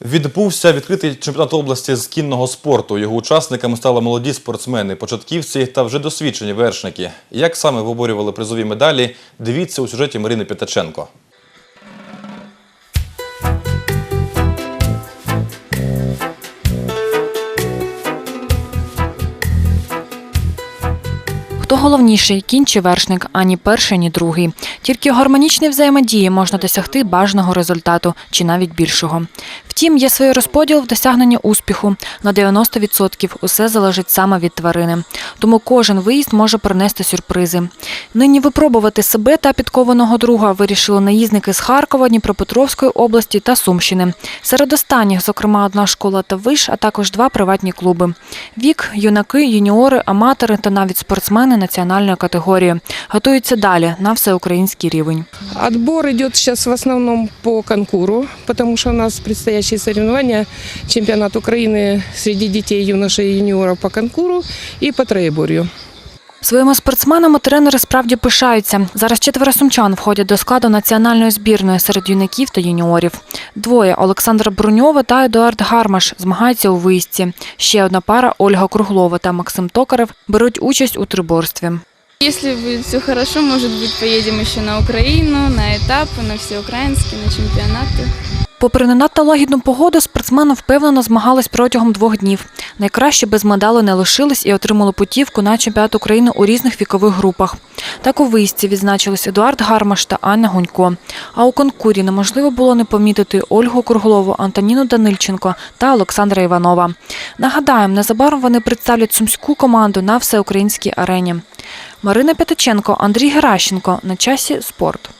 Відбувся відкритий чемпіонат області з кінного спорту. Його учасниками стали молоді спортсмени, початківці та вже досвідчені вершники. Як саме виборювали призові медалі, дивіться у сюжеті Марини П'ятаченко. Головніший кінь чи вершник, ані перший, ні другий. Тільки у гармонічній взаємодії можна досягти бажаного результату чи навіть більшого. Втім, є свій розподіл в досягненні успіху. На 90% усе залежить саме від тварини. Тому кожен виїзд може принести сюрпризи. Нині випробувати себе та підкованого друга вирішили наїзники з Харкова, Дніпропетровської області та Сумщини. Серед останніх, зокрема, одна школа та виш, а також два приватні клуби. Вік, юнаки, юніори, аматори та навіть спортсмени національної категорії готуються далі на всеукраїнський рівень. Отбор йде зараз в основному по конкуру, тому що у нас предстоящие соревнования, чемпіонат України серед дітей, юношей і юніорів по конкуру і по троеборью. Своїми спортсменами тренери справді пишаються. Зараз четверо сумчан входять до складу національної збірної серед юнаків та юніорів. Двоє Олександра Бруньова та Едуард Гармаш змагаються у виїзді. Ще одна пара Ольга Круглова та Максим Токарев беруть участь у триборстві. Если будет все хорошо, может быть, поедем еще на Украину, на этапы, на всеукраинские, на чемпионаты. Попри не надто лагідну погоду, спортсмени впевнено змагались протягом двох днів. Найкраще без медалей не лишились і отримали путівку на чемпіонат України у різних вікових групах. Так у виїзді відзначились Едуард Гармаш та Анна Гунько. А у конкурі неможливо було не помітити Ольгу Круглову, Антоніну Данильченко та Олександра Іванова. Нагадаємо, незабаром вони представлять сумську команду на всеукраїнській арені. Марина П'ятаченко, Андрій Геращенко. На часі спорт.